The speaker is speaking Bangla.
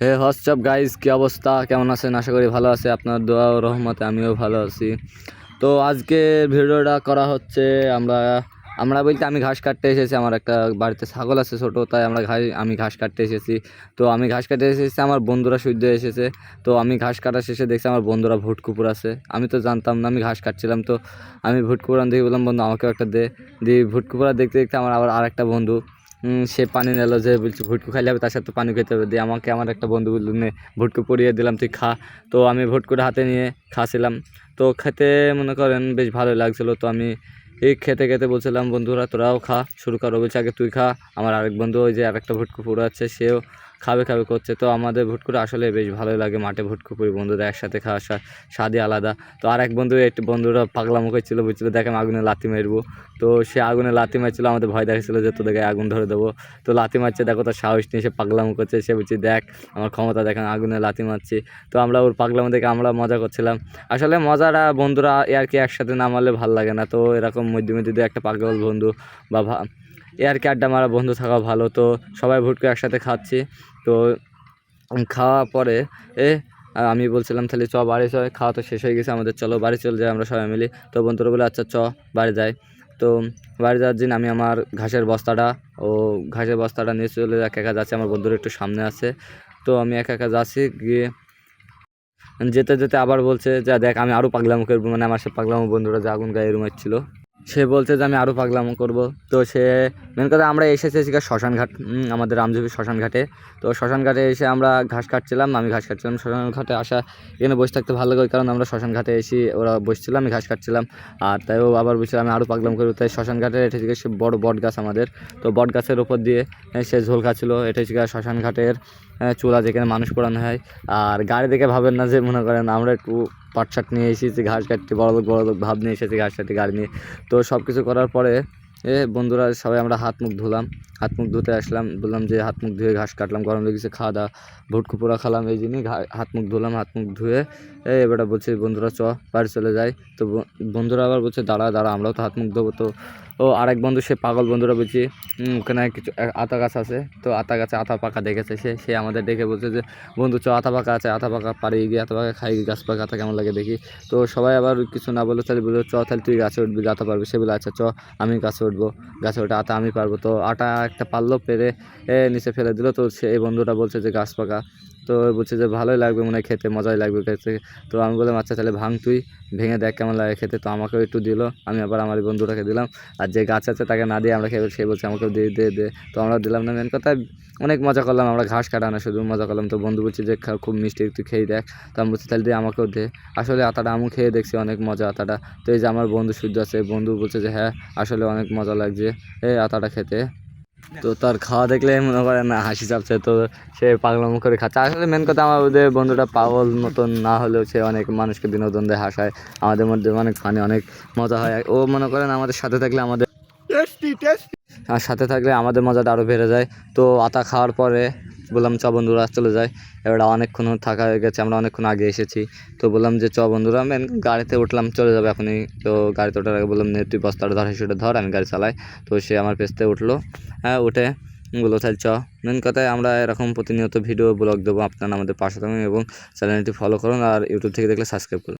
হে হোয়াটসঅ্যাপ গাইজ কী অবস্থা? কেমন আছেন? আশা করি ভালো আছে। আপনার দোয়া ও রহমতে আমিও ভালো আছি। তো আজকে ভিডিওটা করা হচ্ছে, আমরা আমরা বলতে আমি ঘাস কাটতে এসেছি। আমার একটা বাড়িতে ছাগল আছে ছোটো, তাই আমরা ঘাস, আমি ঘাস কাটতে এসেছি। তো আমি ঘাস কাটতে এসেছি, আমার বন্ধুরা সূর্য এসেছে। তো আমি ঘাস কাটা শেষে দেখছি আমার বন্ধুরা ভুট কুপুর আছে। আমি তো জানতাম না, আমি ঘাস কাটছিলাম। তো আমি ভুট কুপুরান দেখে বললাম, বন্ধু, আমাকেও একটা দে। দিয়ে ভুট কুপুরা দেখতে দেখতে আমার আবার আরেকটা বন্ধু সে পানি নিল যে বলছে, ভুটকু খাইলে হবে, তার সাথে পানি খেতে হবে। দিয়ে আমাকে আমার একটা বন্ধু বলল ভুটকু পরিয়ে দিলাম, তুই খা। তো আমি ভুটকুটা হাতে নিয়ে খাচ্ছিলাম। তো খেতে মনে করেন বেশ ভালো লাগছিল। তো আমি এই খেতে খেতে বলছিলাম, বন্ধুরা, তোরাও খা, শুরু করো। বলছে, আগে তুই খা। আমার আরেক বন্ধু ওই যে আরেকটা ভুটকু পুরো আছে সেও খাবে খাবে করছে। তো আমাদের ভুটকুটা আসলে বেশ ভালোই লাগে। মাঠে ভুটকু পুরি বন্ধুরা একসাথে খাওয়া স্বা- স্বাদই আলাদা। তো আর এক বন্ধু একটু, বন্ধুরা পাগলা মুখে ছিল, বলছিল, দেখে আমি আগুনে লাথি মারবো। তো সে আগুনে লাথি মারছিল, আমাদের ভয় দেখাচ্ছিল যে তোদের গায়ে আগুন ধরে দেবো। তো লাথি মারছে, দেখো তার সাহস নিয়ে সে পাগলামো করছে সে বলছে, দেখ, আমার ক্ষমতা দেখেন, আগুনে লাথি মারছি। তো আমরা ওর পাগলামো দেখে আমরা মজা করছিলাম। আসলে মজাটা বন্ধুরা, আর কি একসাথে না মারলে ভালো লাগে না। তো এরকম মধ্যে মধ্যে একটা পাগল বন্ধু বা এ আর কি আড্ডা মারা, বন্ধু থাকা ভালো। তো সবাই ভুটকে একসাথে খাচ্ছি। তো খাওয়া পরে, এ, আমি বলছিলাম তাহলে চ, বাড়ি চ, খাওয়া তো শেষ হয়ে গেছে আমাদের, চলো বাড়ি চলে যাই আমরা সবাই মিলি। তো বন্ধুরা বলে আচ্ছা চ, বাড়ি যাই। তো বাড়ি যাওয়ার দিন আমি আমার ঘাসের বস্তাটা, ও ঘাসের বস্তাটা নিয়ে চলে একা একা যাচ্ছি, আমার বন্ধুরা একটু সামনে আছে। তো আমি একা একা যাচ্ছি, গিয়ে যেতে যেতে আবার বলছে, যে দেখ, আমি আরও পাগলামো করব। মানে আমার সে পাগলামো বন্ধুরা যে আগুন গায়ে রুমাচ্ছিল সে বলছে যে আমি আরও পাগলামো করব। তো সে মেন কথা আমরা এসেছি এসে শ্মশান ঘাট উম, আমাদের রামজীবী শ্মশান ঘাটে তো শ্মশানঘাটে এসে আমরা ঘাস কাটছিলাম আমি ঘাস কাটছিলাম। শ্মশান ঘাটে আসা এখানে বসে থাকতে ভালো লাগে কারণ আমরা শ্মশান ঘাটে এসে ওরা বসছিলাম আমি ঘাস কাটছিলাম। আর তাই ও আবার বলছিল আমি আরও পাগলাম করব। তাই শ্মশান ঘাটে এটা থেকে সে বড় বট গাছ আমাদের। তো বট গাছের ওপর দিয়ে সে ঝোল খাচ্ছিল। এটা হচ্ছে গিয়ে শ্মশান ঘাটের চুলা যেখানে মানুষ পোড়ানো হয়। আর গাড়ি দেখে ভাবেন না যে মনে করেন আমরা একটু পাটশাক নিয়ে এসেছি, ঘাস কাটতে, বড় লোক বড় লোক, ভাব নিয়ে এসেছি, ঘাস কাটতে, গাড়ি নিয়ে। তো সব কিছু করার পরে, এ বন্ধুরা সবাই আমরা হাত মুখ ধুলাম। হাত মুখ ধুতে আসলাম, বললাম যে হাত মুখ ধুয়ে ঘাস কাটলাম, গরম লেগেছে খাওয়া দাওয়া, ভুটকু পোড়া খেলাম, এই জিনিস হাত মুখ ধুলাম, হাত মুখ ধুয়ে, এ এবারে বলছে বন্ধুরা চ, বাড়ি চলে যায় তো বন্ধুরা আবার বলছে দাঁড়া দাঁড়া, আমরাও তো হাত মুখ ধোবো, তো ও আরেক বন্ধু, সে পাগল বন্ধুরা বলছি ওখানে কিছু আতা গাছ আছে। তো আতা গাছে আতা পাকা দেখেছে সে সে আমাদের দেখে বলছে যে, বন্ধু চ আতা পাকা আছে, আতা পাকা পাড়ি গিয়ে, আতা পাকা খাই গাছ পাকা, আতা কেমন লাগে দেখি। তো সবাই আবার কিছু না বলে তাহলে বলল চ তাহলে তুই গাছে উঠবি আতা পারবি সে বলে আচ্ছা চ, আমি গাছে উঠবো, গাছে উঠে আতা আমি পারব তো আটা একটা পারল পেরে নিচে ফেলে দিল। তো সে, এই বন্ধুটা বলছে যে, গাছ পাকা। তো বলছে যে, ভালোই লাগবে মনে খেতে, মজাই লাগবে খেতে। তো আমি বললাম আচ্ছা তাহলে ভাঙ তুই, ভেঙে দেখ কেমন লাগে খেতে। তো আমাকেও একটু দিল, আমি আবার আমার বন্ধুটাকে দিলাম। আর যে গাছ আছে তাকে না দিয়ে আমরা খেয়ে সে বলছে, আমাকেও দিয়ে দিয়ে দে। তো আমরা দিলাম না মেন কথা অনেক মজা করলাম, আমরা ঘাস কাটা না, শুধু মজা করলাম। তো বন্ধু বলছে যে খুব মিষ্টি, একটু খেয়ে দেখ। তো আমি বলছি, তাহলে দিয়ে আমাকেও দে। আসলে আতাটা আমি খেয়ে দেখছি, অনেক মজা আতাটা। তো এই যে আমার বন্ধু সূর্য আছে, বন্ধু বলছে যে হ্যাঁ আসলে অনেক মজা লাগছে। এই আতাটা খেতে। তো তার খাওয়া দেখলে মনে করে না হাসি চাপছে। তো সে পাগলাম করে খাচ্ছে। আসলে মেন কথা আমার ওদের বন্ধুটা পাগল মতন না হলেও সে অনেক মানুষকে বিনোদন দেয় হাসায়। আমাদের মধ্যে অনেক ফানি অনেক মজা হয়। ও মনে করেন আমাদের সাথে থাকলে আমাদের আর সাথে থাকলে আমাদের মজাটা আরও বেড়ে যায়। তো আতা খাওয়ার পরে বললাম, চ বন্ধুরা, চলে যায় এবার অনেকক্ষণ থাকা হয়ে গেছে, আমরা অনেকক্ষণ আগে এসেছি। তো বললাম যে, চ বন্ধুরা, আমি গাড়িতে উঠলাম, চলে যাবে এখনই। তো গাড়িতে ওঠার আগে বললাম তুই বস্তাটা ধর সেটা ধর, আমি গাড়ি চালাই। তো সে আমার পেছতে উঠল। হ্যাঁ উঠে বলল, তাহলে চ। মেন কথায় আমরা এরকম প্রতিনিয়ত ভিডিও, ব্লগ দেবো আপনারা আমাদের পাশে থাকুন এবং চ্যানেলটি ফলো করুন আর ইউটিউব থেকে দেখলে সাবস্ক্রাইব করুন।